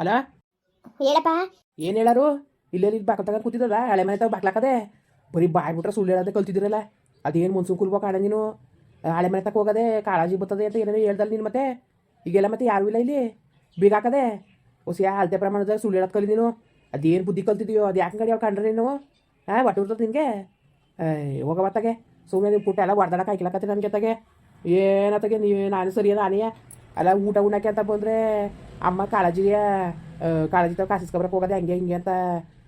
ಅಲ್ಲ ಹೇಳಪ್ಪ. ಏನು ಹೇಳಾರು? ಇಲ್ಲೇ ಇಲ್ಲಿ ಬಾಕಲ್ ತಗೊಂಡು ಕೂತಿದ್ದದ ಹಳೆ ಮನೆ ತಗ ಬಾಕ್ಲಾಕದೆ? ಬರೀ ಬಾಯ್ ಬಿಟ್ರೆ ಸುಳ್ಳು ಹೇಳೋದೇ ಕಲ್ತಿದ್ದೀರಲ್ಲ. ಅದೇನು ಮುನ್ಸೂನ್ ಕುಲ್ಬೋ ಕಾಣ ನೀನು? ಹಳೆ ಮನೆ ತಕ್ಕ ಹೋಗದೆ ಕಾಳಜಿ ಬರ್ತದೆ ಅಂತ ಏನೇನೋ ಹೇಳ್ದಲ್ಲ ನೀನು ಮತ್ತೆ? ಈಗೆಲ್ಲ ಮತ್ತೆ ಯಾರೂ ಇಲ್ಲ ಇಲ್ಲಿ? ಬೀಗಾಕದೆ? ಹೊಸ ಅಳತೆ ಪ್ರಮಾಣದ ಸುಳ್ಳು ಹೇಳದ್ ಕಲಿ ನೀನು. ಅದೇನು ಬುದ್ಧಿ ಕಲ್ತಿದ್ಯೋ ಅದು ಯಾಕೆ ಗಡಿ ಅವ್ರು ಕಂಡ್ರೆ ನೀನು? ಹಾಂ ಒಟ್ಟು ಇರ್ತದೆ ನಿನಗೆ? ಹೋಗ ಬತ್ತಾಗೆ ಸುಮ್ಮನೆ ನೀವು ಪುಟ್ಟ ಎಲ್ಲ ಹೊಡೆದಾಡಕ್ಕೆ ಹಾಕಿಲಕತ್ತೆ ನನಗೆ ತಗೆ ಏನತ್ತಾಗೆ ನೀವು ನಾನು ಸರಿ ನಾನೇ ಅಲ್ಲ ಊಟ ಉಣ್ಣಕ್ಕೆ ಅಂತ ಬಂದರೆ ಅಮ್ಮ ಕಾಳಜಿಯ ಕಾಳಜಿ ತಾವ ಕಾಸಿಸ್ಕೊಬ್ರಕ್ಕೆ ಹೋಗೋದೆ ಹಂಗೆ ಹಿಂಗೆ ಅಂತ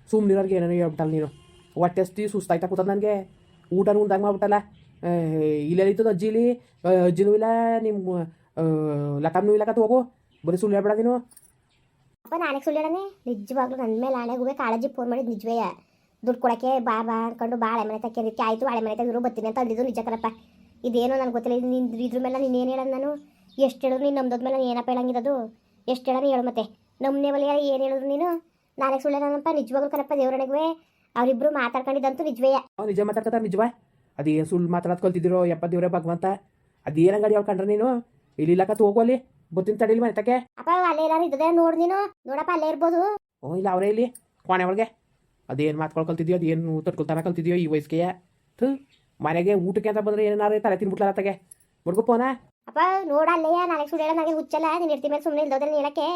ಸುಮ್ಮನಿರೋರ್ಗೆ ಏನೇನೋ ಹೇಳ್ಬಿಟ್ಟಲ್ಲ ನೀನು ಹೊಟ್ಟೆ ಅಷ್ಟಿ ಸುಸ್ತಾಯ್ತಾ ಕೂತದ ನನಗೆ ಊಟ ಉಂಡಂಗೆ ಮಾಡ್ಬಿಟ್ಟಲ್ಲ ಇಲ್ಲೆಲ್ಲಿತ್ತದ ಅಜ್ಜಿಲಿ ಅಜ್ಜಿನೂ ಇಲ್ಲ ನಿಮ್ಮ ಲತಾಮ್ನೂ ಇಲ್ಲ ಕತ್ ಹೋಗು ಬರೀ ಸುಳ್ಳು ಹೇಳ್ಬೇಡ ನೀನು ಅಪ್ಪ ನಾನೇ ಸುಳ್ಳು ಹೇಳನೆ ನಿಜವಾಗ್ಲೂ ನನ್ನ ಮೇಲೆ ಆಣೆಗೂ ಕಾಳಜಿ ಫೋನ್ ಮಾಡಿದ್ದು ನಿಜವೇ ದುಡ್ಡು ಕೊಡಕ್ಕೆ ಬಾ ಬಾ ಅನ್ಕೊಂಡು ಭಾಳ ಮನೆ ತಕ್ಕೆ ಆಯಿತು ಹಳೆ ಮನೆ ತೆಗೆದ್ರು ಬರ್ತೀನಿ ಅಂತ ಅಂದಿದ್ದು ನಿಜ ಕಣಪ್ಪ ಇದೇನೋ ನನಗೆ ಗೊತ್ತಿಲ್ಲ ಇದು ನಿನ್ ಇದ್ರ ಮೇಲೆ ನೀನು ಏನು ಹೇಳೋದು ನಾನು ಎಷ್ಟು ಹೇಳಿದ್ರು ನೀನು ನಮ್ದೋದ ಮೇಲೆ ಏನಪ್ಪ ಹೇಳಂಗಿರೋದು ಎಷ್ಟು ಹೇಳೋಣ ಹೇಳು ಮತ್ತೆ. ನಮ್ಮನೆ ಬಳಿ ಏನು ಹೇಳಿದ್ರು ನೀನು? ನಾಳೆ ಸುಳ್ಳು ಹೇಳೋಣಪ್ಪ ನಿಜವಾಗ್ಲೂ ಕಣಪ್ಪ ದೇವರಣೆಗೂ ಅವರಿಬ್ರು ಮಾತಾಡ್ಕೊಂಡಿದ್ದಂತೂ ನಿಜವೇ. ಅವ್ನು ನಿಜ ಮಾತಾಡ್ಕತ್ತಾರ ನಿಜವಾ? ಅದೇನು ಸುಳ್ಳು ಮಾತಾಡೋದು ಕಲ್ತಿದ್ದೀರೋ ಯಪ್ಪ ದೇವ್ರೆ ಭಗವಂತ? ಅದೇನ ಗಾಡಿ ಅವ್ರು ಕಂಡ್ರೆ ನೀನು? ಇಲ್ಲಿ ಇಲ್ಲ ಕತ್ತು ಹೋಗೋಲಿ ಬುತ್ತಿನ ಬರ್ತೀನಿ ತಡೀಲಿ ಮನೆ ತಕ್ಕೆ. ಅಪ್ಪ ಅಲ್ಲೇ ಎಲ್ಲಾರು ಇದ್ದದೆ ನೋಡು ನೀನು. ನೋಡಪ್ಪ ಅಲ್ಲೇ ಇರ್ಬೋದು. ಓ ಇಲ್ಲ ಅವರೇ ಇಲ್ಲಿ. ಕೋಣೆ ಒಳಗೆ. ಅದೇನು ಮಾತ್ಕೊಳ್ ಕಲ್ತಿದ್ಯೋ ಅದೇನು ತಟ್ಕೊಳ್ತಾನ ಕಲ್ತಿದ್ಯೋ ಈ ವಯಸ್ಸಿಗೆ. ಥೂ ಮನೆಗೆ ಊಟಕ್ಕೆ ಅಂತ ಬಂದ್ರೆ ಏನಾರು ತಲೆ ತಿನ್ಬಿಟ್ಲ ತಗೆ. ಪೋನಾ ಪೋನ? ಅಪ್ಪ ನೋಡಲ್ಲ ನಾಳೆ ಸುಳ್ಳು ನನಗೆ ಹುಚ್ಚಲ್ಲ ನೀನು ಇರ್ತಿ ಮೇಲೆ ಸುಮ್ಮನೆ ಇಲ್ದೋದ್ರೆ ಹೇಳಕ್ಕೆ?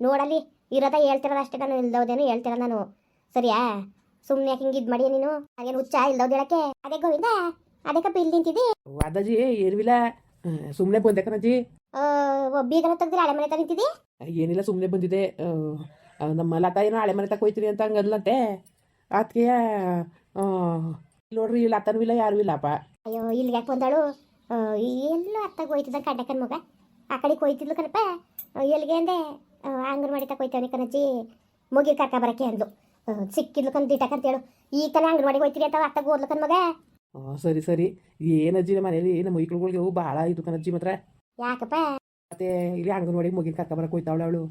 ನೋಡಲ್ಲಿ ಇರೋದ ಹೇಳ್ತಿರೋದು ಅಷ್ಟೇ ನಾನು ಇಲ್ದೋದೇನು ಹೇಳ್ತಿರ ನಾನು. ಸರಿಯಾ? ಸುಮ್ಮನೆ ಯಾಕೆ ಹಿಂಗೆ ಇದು ಮಾಡಿ ನೀನು? ಹಾಗೇನು ಹುಚ್ಚ ಇಲ್ದೋದು ಹೇಳಕ್ಕೆ? ಅದೇ ಗೋವಿಂದ ಅದಕ್ಕೆ ಬಿಲ್ ನಿಂತಿದ್ದಿ? ಅದಾಜಿ ಏರ್ವಿಲ್ಲ ಸುಮ್ಮನೆ ಬಂದೆ ಕಣಜ್ಜಿ ಬೀಗನ ತೆಗ್ದ್ರೆ ಹಳೆ ಮನೆ ನಿಂತಿದ್ದಿ? ಏನಿಲ್ಲ ಸುಮ್ಮನೆ ಬಂದಿದೆ ನಮ್ಮ ಲತಾ ಏನೋ ಹಳೆ ಮನೆ ಹೋಯ್ತೀನಿ ಅಂತ ಹಂಗದ್ಲಂತೆ. ಅದಕ್ಕೆ ನೋಡ್ರಿ ಲತಾನೂ ಇಲ್ಲ ಯಾರು ಇಲ್ಲಪ್ಪ ಅಯ್ಯೋ ಇಲ್ಲಿ ಯಾಕೆ ಬಂದಾಳು? ಎಲ್ಲೋ ಅತ್ತಾಗ ಹೋಯ್ತಿದ್ದ ಕಂಡಕನ್ ಮಗ? ಆ ಕಡೆಗೆ ಹೋಯ್ತಿದ್ಲು ಕಣಪ್ಪ. ಎಲ್ಲಿಗೆ ಅಂದೆ? ಅಂಗನವಾಡಿ ತಕ ಹೋಯ್ತಾವನಿ ಕಣಜ್ಜಿ. ಮುಗಿ ಕರ್ಕ ಬರಕ್ಕೆ ಅಂದ್ಲು. ಸಿಕ್ಕಿದ್ಲು ಕಣ್ ದಿಟಕ್ ಅಂತೇಳು ಈ ತನ ಅಂಗನವಾಡಿಗೆ ಹೋಯ್ತೀರಿ ಅಂತ ಅತ್ತಾಗ ಓದ್ಲು ಕಣ್ ಮಗ? ಸರಿ ಸರಿ. ಏನಜ್ಜಿ ನಮ್ಮ ಮನೇಲಿ? ನಮ್ಮ ಮೈಕ್ಳುಗಳಿಗೆ ಭಾಳ ಇದು ಕಣಜ್ಜಿ ಮಾತ್ರ. ಯಾಕಪ್ಪ? ಮತ್ತೆ ಇಲ್ಲಿ ಅಂಗನವಾಡಿಗೆ ಮುಗಿನ ಕರ್ಕೊಂಬರಕ್ಕೆ ಹೋಯ್ತಾವಳೆ ಅವಳು.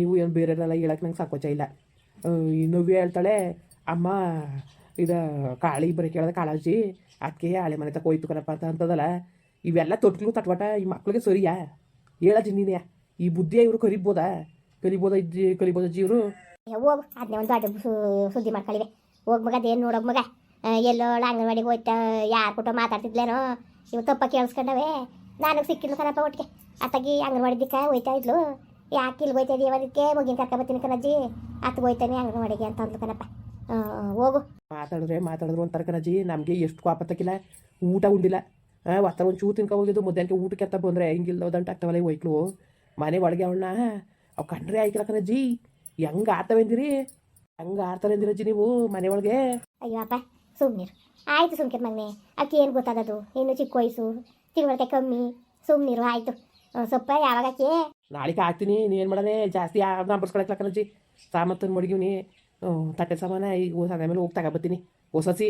ನೀವು ಏನು ಬೇರೆಲ್ಲ ಹೇಳಕ್ಕೆ ನಂಗೆ ಸಾಕೋಚ ಇಲ್ಲ. ಇನ್ನೊಬ್ಬ ಹೇಳ್ತಾಳೆ ಅಮ್ಮ ಇದು ಕಾಳಿ ಬರೀ ಕೇಳಿದೆ ಕಾಳಾಜಿ ಅದಕ್ಕೆ ಹಳೆ ಮನೆ ತಕ ಹೋಯ್ತು ಕಣಪ್ಪ ಅಂತ ಅಂತದಲ್ಲ, ಇವೆಲ್ಲ ತೊಟ್ಲು ತಟ್ವಾಟ ಈ ಮಕ್ಳಿಗೆ ಸರಿಯಾ? ಹೇಳಜ್ಜಿ ನೀನೇ, ಈ ಬುದ್ಧಿಯ ಇವರು ಕಲಿಬೋದಾ? ಕಲಿಬೋದ ಇಜ್ಜಿ ಕಲಿಬೋದ ಜೀವರು ಹೋಗು ಅದನ್ನೇ ಒಂದು ದೊಡ್ಡ ಸುದ್ದಿ ಮಾಡ್ಕೊಳ್ಳಿವೆ ಹೋಗ್ ಮಗ, ಅದೇನು ನೋಡೋಗ ಮಗ? ಎಲ್ಲೋ ಅಂಗನವಾಡಿಗೆ ಹೋಯ್ತಾ, ಯಾರು ಕೊಟ್ಟು ಮಾತಾಡ್ತಿದ್ಲೇನೋ? ಇವು ತಪ್ಪ ಕೇಳಿಸ್ಕೊಂಡವೆ. ನನಗೆ ಸಿಕ್ಕಿಲ್ಲ ಕಣಪ್ಪ ಒಟ್ಟಿಗೆ ಅತ್ತಾಗಿ ಅಂಗನವಾಡಿದ್ದಕ್ಕೆ ಹೋಯ್ತಾ ಇದ್ಲು. ಯಾಕೆ ಇಲ್ಲಿ ಹೋಯ್ತಾ ಇದೀವ ಅದಕ್ಕೆ? ಮುಗಿನ ಕರ್ಕೊಬತ್ತೀನಿ ಕಣಜ್ಜಿ. ಅತ್ತಿಗೆ ಹೋಯ್ತಾನೆ ಅಂಗನವಾಡಿಗೆ ಅಂತ ಅಂದ್ಲು ಕಣಪ್ಪ. ಹೋಗು. ಮಾತಾಡಿದ್ರೆ ಮಾತಾಡಿದ್ರು ಒಂಥರ ಕಣಜ್ಜಿ ನಮಗೆ ಎಷ್ಟು ಕೋಪ ತಕ್ಕಿಲ್ಲ ಊಟ ಉಂಡಿಲ್ಲ. ಹಾಂ ಒಂದು ಚೂ ತಿನ್ಕೊ ಹೋಗಿದ್ದು ಮಧ್ಯಾಹ್ನಕ್ಕೆ ಊಟಕ್ಕೆ ಅಂತ ಬಂದರೆ ಹೆಂಗಿಲ್ಲ ದಂಟ ಆಗ್ತಾವಲ್ಲ ಈ ಮನೆ ಒಳಗೆ ಅವಳನ್ನ ಅವು ಕಂಡ್ರೆ ಆಯ್ಕಿಲ್ಲ ಕಣಜ್ಜಿ. ಹೆಂಗೆ ಆಡ್ತಾವೆಂದಿರಿ? ಹೆಂಗೆ ಆಡ್ತಾರೆ ಅಂದಿರಜ್ಜಿ ನೀವು ಮನೆ ಒಳಗೆ? ಅಯ್ಯೋ ಅಪ್ಪ ಆಯ್ತು ಸುಮ್ಕೆ ಸುಮ್ಕಿರ್ ಮಗನೆ ಅಕ್ಕಿ ಏನು ಗೊತ್ತಾದದು? ಇನ್ನು ಚಿಕ್ಕ ವಯಸ್ಸು ತಿಳುವಳಿಕೆ ಕಮ್ಮಿ. ಸುಮ್ಮನಿರು ಆಯ್ತು. ಸ್ವಲ್ಪ ಯಾವಾಗ ಅಕ್ಕಿ ನಾಳೆಗೆ ಹಾಕ್ತೀನಿ ನೀನು ಮಾಡನೆ ಜಾಸ್ತಿ ಯಾವ್ದು ನಂಬರ್ಸ್ಕೊಳಕ್ಲ ಕಣಜ್ಜಿ. ಸಾಮಂತನ ಮಡಗಿವ್ನಿ. ತಟ್ಟೆ ಸಾಮಾನ ಈಗ ಹೊಸ ಮೇಲೆ ಹೋಗಿ ತಗೊಬತ್ತೀನಿ ಹೊಸಸಿ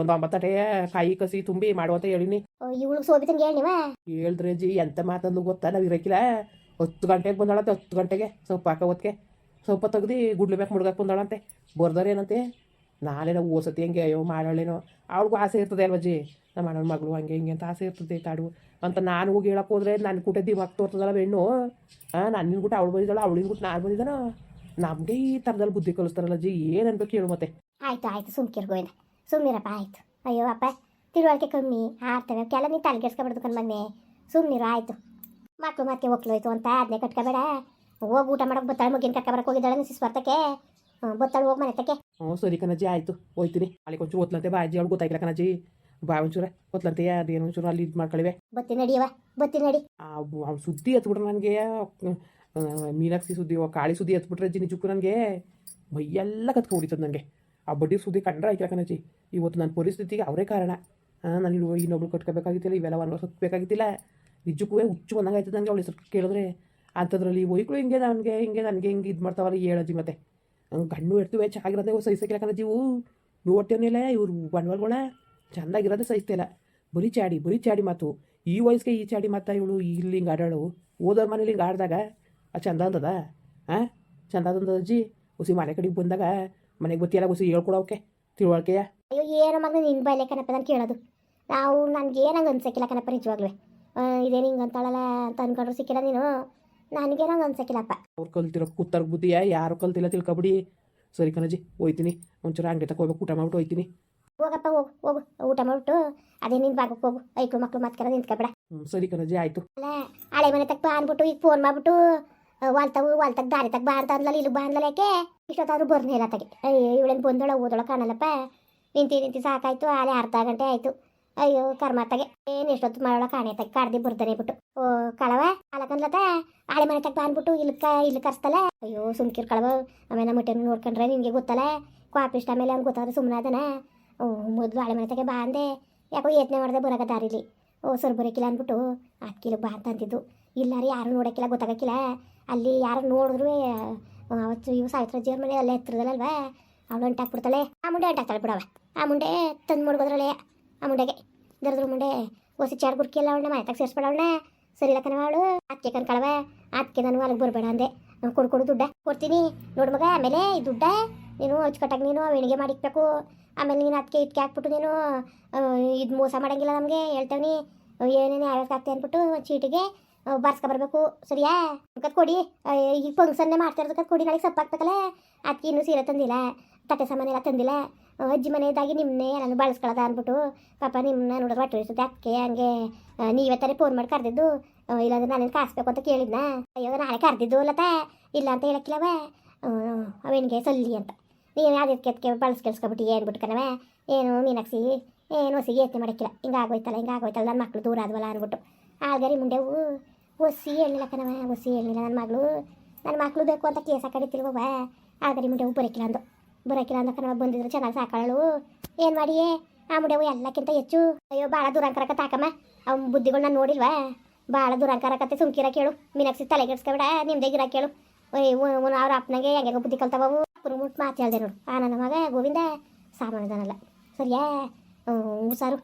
ಒಂದು ಒಂಬತ್ತು ತಟ್ಟೆ ಕಾಯಿ ಕಸಿ ತುಂಬಿ ಮಾಡುವಂತ ಹೇಳಿನಿ. ಇವಳು ಸೋಬಿತಂಗೆ ಹೇಳಿದ್ರೆ ಜಿ ಎಂತ ಮಾತಂದು ಗೊತ್ತಾ? ನಾವು ಇರಕ್ಕಿಲ್ಲ ಹತ್ತು ಗಂಟೆಗೆ ಬಂದಾಳಂತೆ ಹತ್ತು ಗಂಟೆಗೆ. ಸೊಪ್ಪು ಹಾಕೋ ಹೊತ್ತಿಗೆ ಸೊಪ್ಪು ತೆಗ್ದು ಗುಡ್ಲು ಬೇಕು ಮುಡ್ಗಕ್ಕೆ ಬಂದಾಳಂತೆ. ಬರ್ದಾರೆ ಏನಂತೆ? ನಾಳೆನ ಓಸತಿ ಹೆಂಗೆ ಅಯ್ಯೋ ಮಾಡೋಳೇನೋ. ಅವ್ಳಿಗೂ ಆಸೆ ಇರ್ತದೆ ಅಲ್ವಜ್ಜಿ ನಮ್ಮ ಅಣ್ಣನ ಮಗಳು ಹಂಗೆ ಹಿಂಗೆ ಅಂತ ಆಸೆ ಇರ್ತದೆ ತಾಡು. ಅಂತ ನಾನು ಹೋಗಿ ಹೇಳಕ್ಕೆ ಹೋದ್ರೆ ನನ್ನ ಕೂಟ ದಿಮಾಕ್ ತೋರ್ತದಲ್ಲ ಹೆಣ್ಣು ಹಾಂ ನನ್ನ ಗುಟ್ಟು ಅವಳು ಬಂದಿದ್ದಾಳ ಅವಳಿನ ಗುಟ್ಟು ನಾನು ಬಂದಿದ್ದಾನೋ? ನಮಗೆ ಈ ಥರದಲ್ಲಿ ಬುದ್ಧಿ ಕಲಿಸ್ತಾರಲ್ಲ ಅಜ್ಜಿ ಏನು ಅನ್ಬೇಕು ಹೇಳು ಮತ್ತೆ. ಆಯ್ತು ಆಯ್ತು ಸುಮ್ಕಿರ್ ಗೋವಿಂದ. ಸುಮ್ಮನಿರಪ್ಪ ಆಯ್ತು. ಅಯ್ಯೋ ಅಪ್ಪ ತಿಳುವಳಿಕೆ ಕಮ್ಮಿ ಆಡ್ತವೆ. ಕೆಲ ನೀ ತಲೆಗೆಡ್ಸ್ಕೊಬಿಡ್ದು ಕಣ್ ಮೊನ್ನೆ ಸುಮ್ಮನಿರು ಆಯ್ತು. ಮಕ್ಳು ಮತ್ತೆ ಹೋಯ್ತು ಅಂತ ಅದನ್ನೇ ಕಟ್ಕೋಬೇಡ. ಹೋಗಿ ಊಟ ಮಾಡಕ್ಕೆ ಬತ್ತಾಳೆ ಮುಗಿನ ಕರ್ಕೊಬರಕ್ಕೆ ಹೋಗಿದ್ದಾಳೆ ನಿಸಿಸ್ ಬರ್ತಕ್ಕೆ ಬತ್ತಾಳೆ ಹೋಗಿ ಮನೆ ತಕ್ಕೆ ಹ್ಞೂ ಸರಿ ಕಣಜ್ಜಿ ಆಯ್ತು. ಹೋಯ್ತೀನಿ. ಅಲ್ಲಿ ಒಂಚೂರು ಓದ್ಲಂತೆ ಬಾ ಅಜ್ಜಿ ಅವಳು ಗೊತ್ತಾಗಿಲ್ಲ ಕಣಜ್ಜಿ. ಬಾ ಒಂಚೂರ ಒತ್ಲಂತೆ ಅದೇನು ಒಂಚೂರು ಅಲ್ಲಿ ಇದು ಮಾಡ್ಕೊಳ್ಳಿವೆ ಬತ್ತಿ ನಡಿಯವ ಬತ್ತಿ ನಡಿ. ಅವ್ನು ಸುದ್ದಿ ಹತ್ಬಿಟ್ರೆ ನನಗೆ. ಮೀನಾಕ್ಷಿ ಸುದ್ದಿ ಕಾಳಿ ಸುದ್ದಿ ಹತ್ಬಿಟ್ರೆ ಅಜ್ಜಿ ನಿಜಕ್ಕೂ ನನಗೆ ಮೈಯೆಲ್ಲ ಕತ್ಕೊ ಹೊಡಿತದೆ ನನಗೆ ಆ ಬಡ್ಡಿ ಸುದ್ದಿ ಕಂಡ್ರೆ ಆಯ್ತು ಕಣಜ್ಜಿ ಇವತ್ತು ನನ್ನ ಪರಿಸ್ಥಿತಿಗೆ ಅವರೇ ಕಾರಣ. ನಾನು ಇನ್ನೊಬ್ಳು ಕಟ್ಕೋಬೇಕಾಗಿತ್ತಿಲ್ಲ, ಇವೆಲ್ಲ ಒಂದು ಸತ್ಬೇಕಾಗಿತ್ತಿಲ್ಲ ನಿಜಕ್ಕೂ ಹುಚ್ಚು ಬಂದಂಗೆ ಆಯ್ತದೆ ನನಗೆ ಅವಳು ಹೆಸರು ಕೇಳಿದ್ರೆ. ಅಂಥದ್ರಲ್ಲಿ ಒಯ್ಗಳು ಹಿಂಗೆ ನನಗೆ ಹಿಂಗೆ ನನಗೆ, ಹಿಂಗೆ ಇದು ಮಾಡ್ತಾವಲ್ಲ ಹೇಳಜ್ಜಿ ಮತ್ತೆ. ಹಂಗೆ ಗಣ್ಣು ಇರ್ತೀವಿ ಚೆನ್ನಾಗಿರೋದೇ ಸಹಿಸಕ್ಕೆ ಯಾಕಂದ್ರೆ ಜೀವು ನೋಡ್ತೇವನಿಲ್ಲ ಇವ್ರು ಬಂಡವಾಳಗಳ ಚೆಂದಾಗಿರೋದೇ ಸಹಿಸ್ತಿಲ್ಲ ಬರೀ ಚಾಡಿ ಬರೀ ಚಾಡಿ ಮಾತು. ಈ ವಯಸ್ಸಿಗೆ ಈ ಚಾಡಿ ಮಾತಾ ಇವಳು, ಇಲ್ಲಿ ಹಿಂಗೆ ಆಡಾಳು. ಓದೋರ್ ಮನೇಲಿ ಹಿಂಗೆ ಆಡಿದಾಗ ಚಂದ ಅಂತದ ಹಾಂ ಚಂದ ಅಂತದ ಅಜ್ಜಿ? ಹುಸಿ ಮನೆ ಕಡೆಗೆ ಬಂದಾಗ ಮನೆಗೆ ಗೊತ್ತಿಲ್ಲ ಹುಸಿ ಹೇಳ್ಕೊಡೋಕೆ ತಿಳುವಳಿಕೆಯ. ಅಯ್ಯೋ ಏನೋ ಮಗ ನಿನ್ನ ಬಾಯ್ಲೆ ಕಣಪ್ಪ ನಾನು ಕೇಳೋದು. ನಾವು ನನಗೆ ಏನಂಗೆ ಅನ್ಸಕ್ಕಿಲ್ಲ ಕಣಪ್ಪ ನಿಜವಾಗ್ಲೂ. ಇದೇನು ಹಿಂಗೆ ಅಂತಾಳಲ್ಲ ಅಂತ ಅನ್ಕೊಂಡ್ರು ಸಿಕ್ಕಿಲ್ಲ ನೀನು. ನನಗೆ ನಂಗೆ ಅನ್ಸಕ್ಕಿಲ್ಲಪ್ಪ ಅವ್ರು ಕಲ್ತಿರೋ ಕೂತಾರ ಬುದ್ಧಿಯ ಯಾರು ಕಲ್ತಿಲ್ಲ ತಿಳ್ಕೊಬಿಡಿ. ಸರಿ ಕಣಜಿ ಹೋಯ್ತೀನಿ. ಒಂಚೂರು ಅಂಗಡಿ ತಕ ಹೋಗ್ಬೇಕು ಊಟ ಮಾಡ್ಬಿಟ್ಟು ಹೋಯ್ತೀನಿ. ಹೋಗಪ್ಪ ಹೋಗು ಹೋಗು. ಊಟ ಮಾಡ್ಬಿಟ್ಟು ಅದೇ ನಿನ್ನ ಭಾಗಕ್ಕೆ ಹೋಗು. ಐಕ್ಳು ಮಕ್ಕಳು ಮಾತ್ಕರ ನಿಂತ್ಕೊಬೇಡ ಹ್ಞೂ ಸರಿ ಕಣಜಿ ಆಯಿತು. ಅಲ್ಲ ಹಳೆ ಮನೆ ತಕ್ಕ ಅಂದ್ಬಿಟ್ಟು ಈಗ ಫೋನ್ ಮಾಡ್ಬಿಟ್ಟು ವಾಲ್ತಾವು ವಾಲ್ತಾಗ ದಾರಿ ತಗ ಬಾ ಅಂತ ಅಂದ್ಲಲ್ಲ ಇಲ್ಲಿ ಬಾ ಅಂದ್ಲಲ್ಲ ಇಷ್ಟೊತ್ತಾದ್ರೂ ಬರ್ನೇ ಇಲ್ಲ ತಗೆ ಅಯ್ಯೋ ಇವಳೇನು ಬಂದೋಳ, ಓದೋಳ ಕಾಣಲ್ಲಪ್ಪ. ನಿಂತಿ ನಿಂತಿ ಸಾಕಾಯ್ತು, ಆಲೆ ಅರ್ಧ ಗಂಟೆ ಆಯ್ತು. ಅಯ್ಯೋ, ಕರ್ಮಾತಗೆ. ಏನು ಎಷ್ಟೊತ್ತು ಮಾಡೋಳ ಕಾಣೆ ತಗ, ಕಾಡ್ದಿ ಬರ್ತಾನೆ ಬಿಟ್ಟು. ಓ, ಕಳವ, ಅಲಕಂದ್ಲತ? ಆಳೆ ಮನೆ ತಗ ಬಾ ಅಂದ್ಬಿಟ್ಟು ಇಲ್ಕ ಇಲ್ಲಿ ಕರ್ಸ್ತಲ್ಲ ಅಯ್ಯೋ, ಸುಮ್ಕಿರ್ ಕಳವ. ಆಮೇಲೆ ನಮ್ಮ ನೋಡ್ಕೊಂಡ್ರೆ ನಿನಗೆ ಗೊತ್ತಲ್ಲ? ಕ್ವಾಪಿಷ್ಟ ಆಮೇಲೆ ಅವ್ನು ಗೊತ್ತಾದ್ರೆ ಸುಮ್ಮನೆ ಅದನ? ಓ, ಮೊದಲು ಆಳೆ ಮನೆ ತಗೆ ಬಾ ಅಂದೆ. ಯಾಕೋ ಯತ್ನೆ ಮಾಡಿದೆ ಬರೋಕ ದಾರಿಲಿ. ಓ ಸರ್ ಬರೋಕಿಲ್ಲ ಅಂದ್ಬಿಟ್ಟು ಅಕ್ಕಿಲು ಬಾ ಅಂತ ಅಂತಿದ್ದು. ಇಲ್ಲ ಯಾರು ನೋಡೋಕ್ಕಿಲ್ಲ, ಗೊತ್ತಾಗಕ್ಕಿಲ್ಲ. ಅಲ್ಲಿ ಯಾರು ನೋಡಿದ್ರು ಅವತ್ತು ಇವು ಸಾವಿತ್ರಜ್ಜಿಯವ್ರ ಮನೆ ಅಲ್ಲೇ ಹತ್ರದಲ್ಲಲ್ವಾ ಅವಳು ಅಂಟಾಕ್ಬಿಡ್ತಾಳೆ ಆ ಮುಂಡೆ ಅಂಟಾಕ್ತಾಳೆ ಬಿಡವ. ಆ ಮುಂಡೆ ತಂದು ಮುಡ್ಗೋದ್ರಲ್ಲೇ ಆ ಮುಂಡೆಗೆ. ದರದ್ರ ಮುಂಡೆ ಹೊಸ ಚಾರ್ ಗುರ್ಕಿ ಎಲ್ಲ ಅವಳನ್ನ ಮಾತಾಗ ಸೇರಿಸ್ಬೇಡ ಅವಳನ್ನ ಸರಿ ಇಲ್ಲ ಕಣವ ಅವಳು ಅದಕ್ಕೆ ಕಣ್ಕಳವ ಅದಕ್ಕೆ ನಾನು ಅಲ್ಲಿಗೆ ಬರಬೇಡ ಅಂದೆ. ನಾನು ಕೊಡು ದುಡ್ಡ. ಕೊಡ್ತೀನಿ. ನೋಡು ಮಗ, ಆಮೇಲೆ ಈ ದುಡ್ಡ ನೀನು ಅಚ್ಚುಕಟ್ಟಾಗಿ ನೀನು ವೆಣಿಗೆ ಮಾಡಿಕ್ಬೇಕು ಆಮೇಲೆ ನೀನು ಅದಕ್ಕೆ ಇದಕ್ಕೆ ಹಾಕ್ಬಿಟ್ಟು ನೀನು ಇದು ಮೋಸ ಮಾಡಂಗಿಲ್ಲ ನಮಗೆ, ಹೇಳ್ತೇವೆ ಏನೇನು ಯಾವ್ಯಾವ ಆಗ್ತದೆ ಅಂದ್ಬಿಟ್ಟು ಚೀಟಿಗೆ ಬರ್ಸ್ಕೊ ಬರಬೇಕು, ಸರಿಯಾ? ಕತ್ ಕೊಡಿ ಈಗ ಫಂಕ್ಷನ್ನೇ ಮಾಡ್ತಾ ಇರೋದಕ್ಕೆ ಕೊಡಿ ಸಪ್ಪ ಹಾಕ್ಬೇಕಲ್ಲ? ಅದಕ್ಕೆ ಇನ್ನೂ ಸೀರೆ ತಂದಿಲ್ಲ, ತಟ್ಟೆ ಸಾಮಾನು ಎಲ್ಲ ತಂದಿಲ್ಲ. ಅಜ್ಜಿ ಮನೆಯದಾಗಿ ನಿಮ್ಮನ್ನೇ ನಾನು ಬಳಸ್ಕೊಳ್ಳೋದ ಅಂದ್ಬಿಟ್ಟು, ಪಾಪ ನಿಮ್ಮನ್ನ ನೋಡಿದ್ರೆ ಹೊಟ್ಟೆ ಇರ್ತದೆ ಅದಕ್ಕೆ ಹಂಗೆ ನೀವೇ ತಾನೇ ಫೋನ್ ಮಾಡಿ ಕರೆದಿದ್ದು. ಇಲ್ಲಾಂದ್ರೆ ನಾನೇನು ಕಾಸ್ಬೇಕು ಅಂತ ಕೇಳಿದ್ನ? ಅಯ್ಯೋ, ನಾಳೆ ಕರೆದಿದ್ದು ಅಲ್ಲತ ಇಲ್ಲ ಅಂತ ಹೇಳಕ್ಕಿಲ್ಲವ? ಅವೇನಿಗೆ ಸಲ್ಲಿ ಅಂತ. ನೀನು ಯಾವ್ದಕ್ಕೆ ಅದಕ್ಕೆ ಬಳಸ್ಕೆಲ್ಸ್ಕೊಬಿಟ್ಟು ಏನ್ಬಿಟ್ಟು ಕಣವೆ ಏನು ಮೀನಾಕ್ಷಿ? ಏನು ಹೊಸಿಗೆ ಯತ್ನೆ ಆಗೋಯ್ತಲ್ಲ ಹಿಂಗೆ ಆಗೋಯ್ತಲ್ಲ ನನ್ನ ಮಕ್ಳು ದೂರ ಆದ್ವಲ್ಲ ಅಂದ್ಬಿಟ್ಟು. ಆಲ್ಗರಿ ಮುಂಡೆವು. ಒಸಿ ಹೇಳಿಲ್ಲ ಕಣವ ಒಸಿ ಹೇಳಿಲ್ಲ ನನ್ನ ಮಗಳು ನನ್ನ ಮಕ್ಳು ಬೇಕು ಅಂತ ಕೇಸ ಕಡಿತಿಲ್ವವ ಆದರೆ ಮುಂಡೆ ಬರೋಕಿಲ್ಲ ಅಂದು. ಬರೋಕಿಲ್ಲ ಅಂದ ಕಣವ ಬಂದಿದ್ರು ಚೆನ್ನಾಗಿ ಸಾಕಾಳು ಏನು ಮಾಡಿಯೇ? ಆ ಮುಂಡೆವು ಎಲ್ಲಕ್ಕಿಂತ ಹೆಚ್ಚು. ಅಯ್ಯೋ ಭಾಳ ದೂರಂಕರಕ ತಾಕಮ್ಮ. ಅವ್ನ ಬುದ್ಧಿಗಳನ್ನ ನೋಡಿಲ್ವಾ? ಭಾಳ ದೂರಂಕರಕತ್ತೆ ಸುಮ್ಕಿರ ಕೇಳು. ಮೀನಾಕ್ಸಿ ತಲೆ ಕೆಡ್ಸ್ಕೊಬೇಡ ನಿಮ್ದೇ ಗಿರ ಕೇಳು. ಅವ್ರ ಅಪ್ಪನಾಗೆ ಹೆಂಗೆ ಬುದ್ಧಿ ಕಲ್ತವವು ಮುಟ್ಟು ಮಾತು ಹೇಳ್ದೆ ನೋಡು. ಆ ನನ್ನ ಮಗ ಗೋವಿಂದ ಸಾಮಾನ್ಯದನಲ್ಲ. ಸರಿಯಾ? ಹುಷಾರು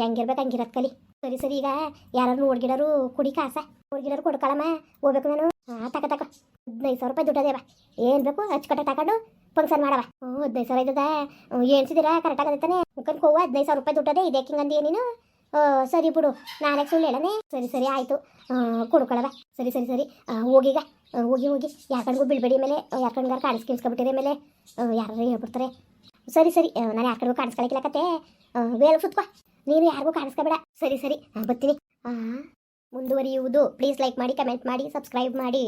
ಹೆಂಗಿರ್ಬೇಕು, ಹಂಗಿರತ್ ಕಲಿ. ಸರಿ ಸರಿ, ಈಗ ಯಾರು ನೋಡ್ಗಿಡರು ಕುಡಿ ಕಾಸ. ನೋಡ್ಗಿಡರು ಕೊಡ್ಕೊಳಮ್ಮ ಹೋಗ್ಬೇಕು ನಾನು. ಹಾ, ತಕ ತಕ. ಹದಿನೈದು ಸಾವಿರ ರೂಪಾಯಿ ದುಡ್ಡದೇವ ಏನು ಬೇಕು ಅಚ್ಚುಕಟ್ಟೆ ತಗೊಂಡು ಫಂಕ್ಷನ್ ಮಾಡವ. ಹ್ಞೂ, ಹದಿನೈದು ಸಾವಿರ ಇದ್ದದ. ಏನ್ಸಿದಿರಾ ಕರೆಕ್ಟ್ ಅದೈತಾನೆ ಮುಖಂಡ್ ಹೋಗುವ ಹದಿನೈದು ಸಾವಿರ ರೂಪಾಯಿ ದುಡ್ಡದೆ ಇದೆ ಹಿಂಗಂದಿ ನೀನು? ಸರಿ ಬಿಡು. ನಾನೇ ಸುಳ್ಳು ಹೇಳನೆ. ಸರಿ ಸರಿ, ಆಯಿತು. ಕೊಡ್ಕೊಳವ ಸರಿ ಸರಿ ಸರಿ. ಹೋಗೀಗ ಹೋಗಿ ಹೋಗಿ ಯಾಕಂಡ್ಗೂ ಬಿಡ್ಬೇಡಿ ಮೇಲೆ ಯಾಕಂಡ್ಗಾರ ಕಾಣಿಸ್ಕಿಲ್ಸ್ಕೊಬಿಟ್ಟಿದೆ ಮೇಲೆ ಯಾರು ಹೇಳ್ಬಿಡ್ತಾರೆ. ಸರಿ ಸರಿ. ನಾನು ಯಾಕಂಡ್ಗೂ ಕಾಣಿಸ್ಕೊಳಕ್ಕಿಲ್ಲಕತ್ತೆ ವೇಲ್ ಸುತ್ಕೋ ನೀನು ಯಾರಿಗೂ ಕಾಣಿಸ್ಕೋಬೇಡ. ಸರಿ ಸರಿ ಬರ್ತೀನಿ. ಮುಂದುವರಿಯುವುದು. ಪ್ಲೀಸ್ ಲೈಕ್ ಮಾಡಿ ಕಮೆಂಟ್ ಮಾಡಿ ಸಬ್ಸ್ಕ್ರೈಬ್ ಮಾಡಿ.